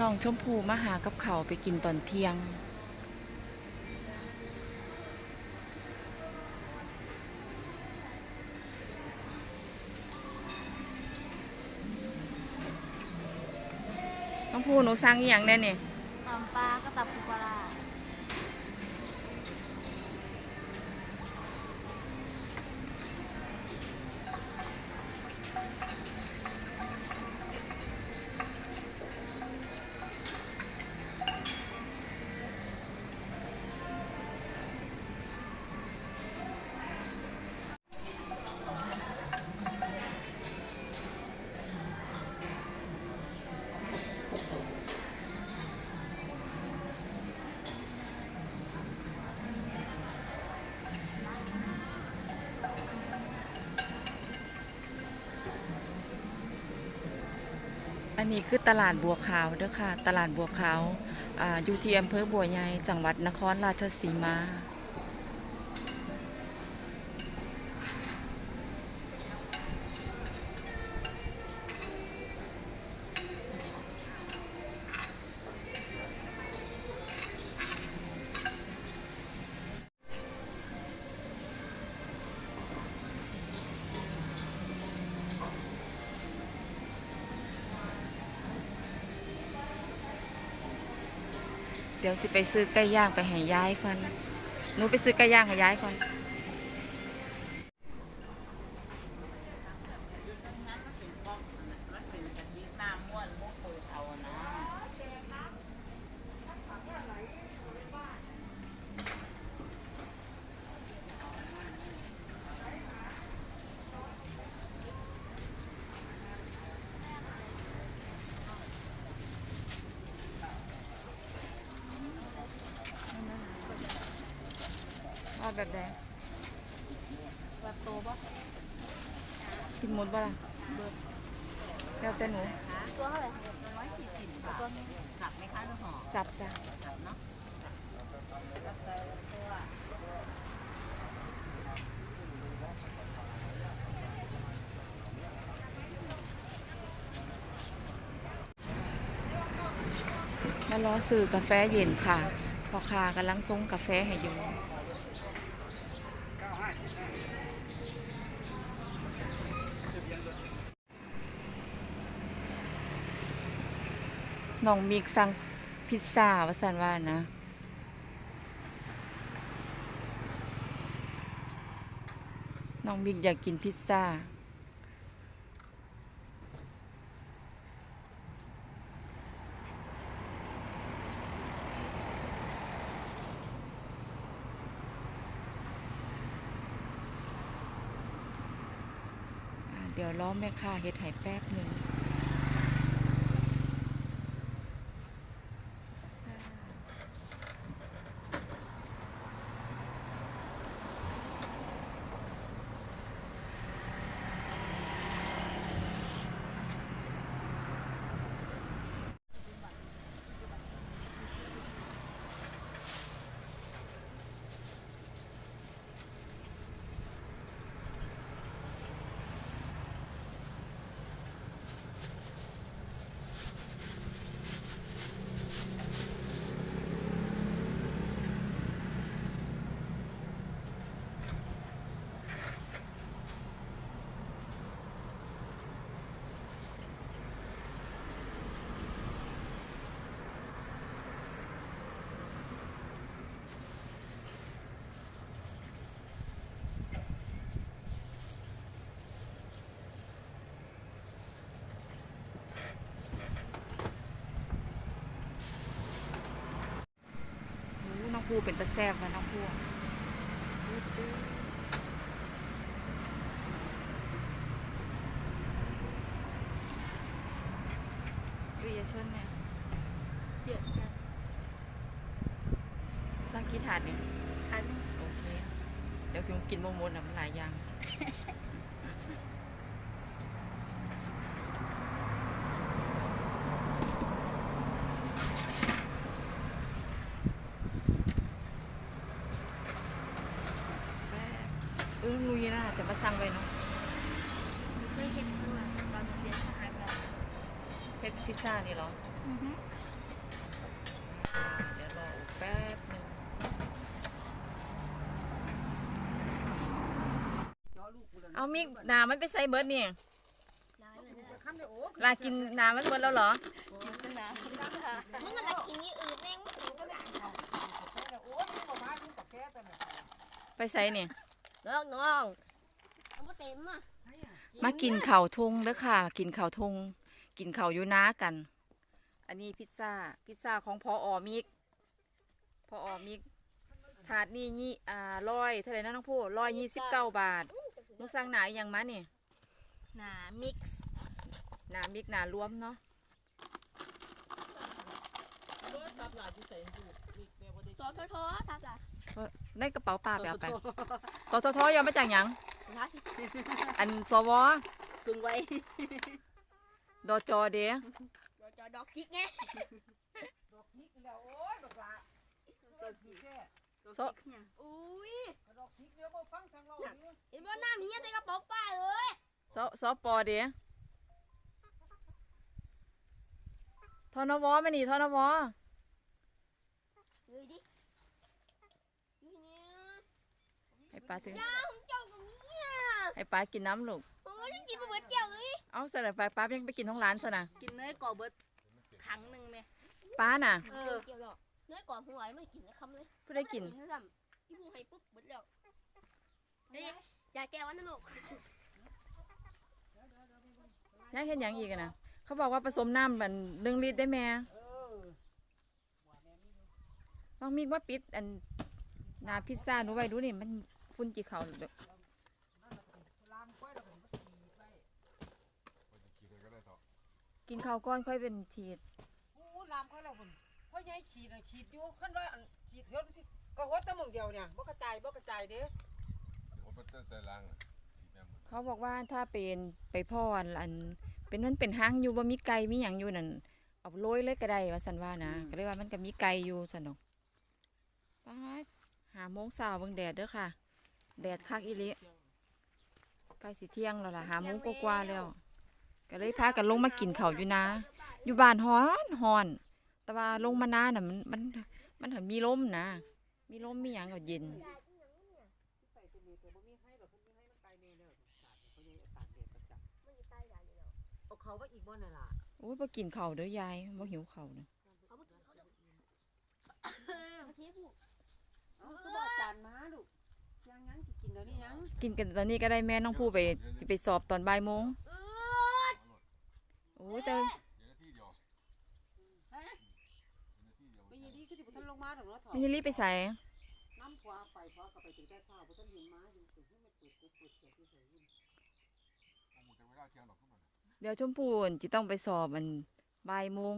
น้องชมพูมาหากับเขาไปกินตอนเที่ยง น้องพูหนูสั่งอหย่างแน่เนี่ย ตำปลาก็ตับปูปลาร้า นี้คือตลาดบัวขาวเด้อค่ะ ตลาดบัวขาวออยู่ที่อำเภอบัวใหญ่ จังหวัดนครราชสีมา ดี๋ยวสิไปซื้อไก่ย่างไปให้ยายก่อนหนูไปซื้อไก่ย่างให้ยายก่อน แบบใดปลาโตปะกินหมดบ่ล่ะแล้วแต่หนูตัวเท่าไหร่ร้อยสี่สิบตัวนี้สับไหมคะหรือห่อสับจ้ะสับเนาะมารอซื้อกาแฟเย็นค่ะพ่อค้ากำลังส่งกาแฟให้อยู่ น้องมิกสั่งพิซซ่าวสันว่านะ น้องมิกอยากกินพิซซ่า เดี๋ยวล้อแม่ค้าเฮ็ดให้แป๊บหนึ่ง โอ้น้องภูเป็นตะแซบนะน้องภูวิยาชนเนี่ยเจ็ดกันสร้างกีถาดเนี่ยอันโอเคเดี๋ยวพิมกินโมโมนะมันหลายอย่าง เออลุยนะจะมา สั่งไว้เนาะเคยเห็นด้วยตอนเรียนทหารกันเพชรพิซซ่านี่เหรออือฮึแป๊บหนึงเอามิกหนามันไปใส่เบิร์ดนี่น้ำเลยนะลากินหนามันเบิร์ดแล้วเหรอกินตั้งนานมึงอะไรกินนี่อื่นแม่งไม่หิวก็แบบไปใส่นี่น้องน้องเอา มาเต็มอะมากินข้าวทงเด้อค่ะ กินข้าวทง กินข้าวอยู่น้ากัน อันนี้พิซซ่า พิซซ่าของพออมิก พออมิก ถาดนี่ยี่อ่าร้อยเท่าไหร่นะน้องผู้ร้อยยี่สิบเก้าบาทนุสั่งหนาอหย่างมาเนี่ยหนามิกซ์หนามิกหนารวมเนาะซอสท้อๆซับล่ะในกระเป๋าป้าไปเอาไปตอทอทอยอมมาจากหยัง ร้านที่อันสวสูงไว้ดอจอเด้เราจะดอกจิกไงโซอุ้ยเห็นว่าน้ำเฮียในกระเป๋าป้าเลยซอซอปอเด้ทอนวไม่นี่ทอนวเลยดินี่เนี่ยให้ป้าถึงย่าของเจ้ากับเนี่ย ให้ป้ากินน้ำลูกผมก็จะกินไปเบิดเจ้าเลยเอาสลัดไปป้ายังไปกินท้องร้านซะนะกินเนยก่อเบิดถังหนึ่งไหมป้าน่ะ เออ เกี่ยวหรอกเนื้อก่อนหัวไม่กินนะคำเลยผู้ได้กินนะซ้ำพี่พูให้ปุ๊บเบิดแล้วเดี๋ยวอย่าแก้วันนะลูกยายเห็นอย่างอีกอะนะเขาบอกว่าผสมน้ำมันหนึ่งลิตรได้แม่ลองมีว่าปิดอันหนาพิซซ่าหนูไว้ดูนี่มันฝุ่นจีเขาเด้อ กินข้าวก้อนค่อยเป็นฉีดโอ้ลามเขาแล้วพุ่นเพราะยายฉีดน่ะฉีดอยู่ขั้นว่าอันฉีดเยอะสิก็หดแต่หมึงเดียวเนี่ยบ่กระจายบ่กระจายเด้โอ้เป็นแต่แต่ลังอะที่แม่หมดเขาบอกว่าถ้าเป็นไปพ่ออันอัน เป็นมันเป็นห้างอยู่ว่ามีไก่มีหยังอยู่นั่นเอาโรยเลยก็ได้ว่าสันว่านะก็เลยว่ามันก็มีไก่อยู่สันดอกป้าดหาโมงสาวเบิ่งแดดเด้อค่ะ แดดคักอีหลิใกล้สิเที่ยงแล้วล่ะหาโมงกว่าๆแล้ว ก็เลยพากันลงมากินข้าวอยู่นะ อยู่บ้านฮ้อนฮ้อน แต่ว่าลงมานาน่ะมันมันมันถึงมีลมนะ มีลมมีหยังก็เย็นใส่ตัวนี้แต่บ่มีให้หรอกเพิ่นมีให้มันตายแม่แล้วเขายังตากแดดประจำเอาเขาว่าอีกบ่นั่นล่ะโอ้ยบ่กินข้าวเด้อยายบ่หิวข้าวนะเขามากินเขาเดี๋ยวเอาเทปลูกเอาคือบอกจานมาลูกยังยังสิกินเดี๋ยวนี้ยังกินกันตอนนี้ก็ได้แม่น้องผู้ไปจะไปสอบตอนบ่ายโมงเออโอ้ยแต่เดี๋ยวนาทีเดียวเดี๋ยวนาทีเดียวไม่ยินดีคือสิบ่ทันลงมาดอกเนาะเถาะไม่ได้รีบไปใส่น้ำขวาไปขวาก็ไปถึงแต่เช้าบ่ทันเห็นมาอยู่ถึงให้มันเปิดเปิดเปิดเปิดที่ใส่หุ่นโอ้โหแต่เวลาเที่ยงดอกขึ้นมา เดี๋ยวชมพู่จะต้องไปสอบมันบ่ายโมง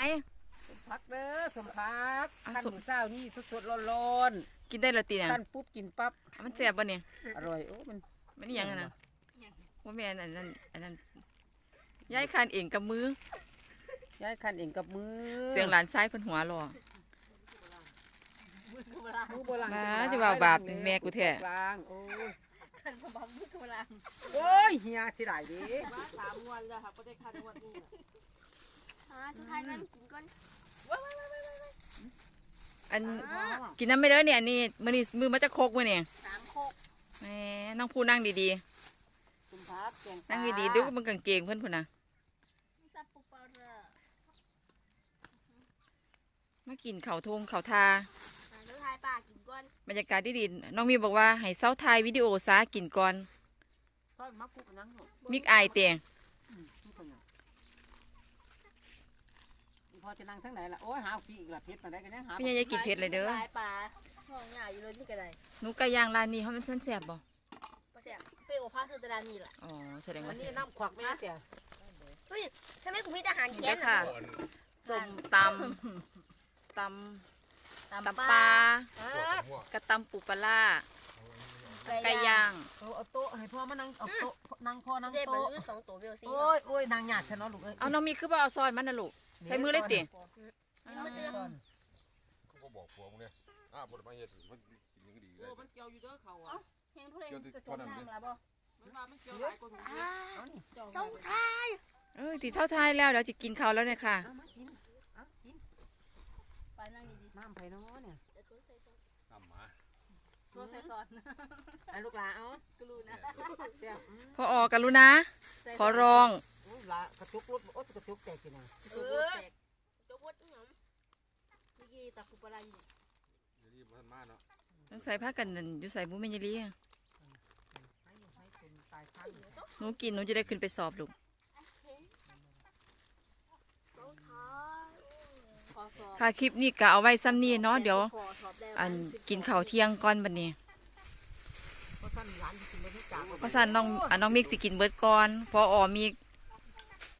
ไอพักเด้อสมพักอะขั้นสมมื้อเช้านี่สดๆร้อนกินได้แล้วตีๆเนี่ยขั้นปุ๊บกินปั๊บมันแซ่บป่ะเนี่ยอร่อยโอ้มันมันนี่ยังไงนะว่าแม่นอันนั้นอันนั้นยายคานเองกับมือยายขั้นเองกับมือเสียงหลานซ้ายเพิ่นหัวหรอมือโบราณมาจะว่าบาปเป็นแม่กูแท้ กลางโอ้ยขันสบังมือกำลังโอ้ยเฮียสิได้เดิมาสามวันแล้วครับก็ได้คันวันนี้ อ่าสุดท้ายนั่งกินก่อนอันกินน้ำไม่เด้อเนี่ยอันนี้มื้อนี้มือมันจะโคกมื้อนี่สามโคกแหมน้องผู้นั่งดีสุมพักแกงๆนั่งดีๆดูมันกางเกงเพิ่นพุ่นน่ะซับปุปลาร้ามากินข้าวทงข้าวทา อ่าสุดท้ายป้ากินก่อนบรรยากาศดีๆน้องมีบอกว่าให้เซาถ่ายวิดีโอซากินก่อน ซอยมักกุกนังหนูมิกอายเตียงนี่คนน่ะอี พอจะนั่งทั้งไหนล่ะโอ้ยหาปีอีกละเพชรมาได้กันยังหาพี่ยายอย่ากินเผ็ดเลยเด้อปลาปลาห้องหน้าอยู่เลยนี่ก็ได้หนูไก่ย่างร้านนี้เขามันมันแซ่บบ่ปลาแซ่บเปรี้ยวผ้าคือตะลานนี่แหละอ๋อแสดงอัว่านนี้แซ่บน้ำขวักไม่ได้เสียเฮ้ยทำไมกูมีแต่อาหารนี่แค้เด้นอค่ะก่อนส้มตำตำตำปลาอะหัวกระตำปูปลาร้าไก่ย่างเอาเอาโต๊ะให้พ่อมานั่งเอาโต๊ะนั่งพ่อนั่งเด็บมันโต๊ะรู้สองตัวเบลซี่โอ้ยโอ้ยนางหยาดฉันเนาะลูกเอ้ยเอาน้องมีคือบ่เอาซอยมันน่ะลูก ใช้มือเลยติเขาก็บอกผัวมึงเนี่ยอ่าผลไม้เห็ดมันกินยังดีเลโอ้ยมันเกี่ยวอยู่เด้อเขาอะเฮงเพลงกระจกน้ำละบ่มันว่ามันเกี่ยวหลายกว่าถุงมือเอานี่จองสองทายเออตีเท่าทายแล้วเดี๋ยวจะกินข้าวแล้วเนี่ยค่ะเอามากินเอากินไปนั่งดีน้ำไผ่น้องเนี่ยๆเดี๋ยวตัวใส่ซอสน้ำหมา ตัวใส่ซอสไอ้ลูกหลาเอากลูนะเสียอืมพอออกรุณาขอร้องโอ้ยหลากระจุกรถโอ้ยกระจุกแตกกินนะเออจกวัดหยังเมื่อกี้ตะคุปลาอยู่เดี๋ยวนี้มันมาเนาะต้องใส่ผ้ากันนั่นอยู่ใส่บุ้มเมนยลีอะให้ให้เป็นตายข้างอยู่หนูกินหนูจะได้ขึ้นไปสอบลูกสองทายขอสอบค่ะคลิปนี้ก็เอาไว้ซ้ำนี้เนาะเดี๋ยวข อสอบได้อันกินข้าวเที่ยงก่อนบัดนี้เพราะท่านร้านกินไม่ได้จากเพราะฉะนั้นน้องอันน้องมิกสิกินเบิดก่อนพอออมี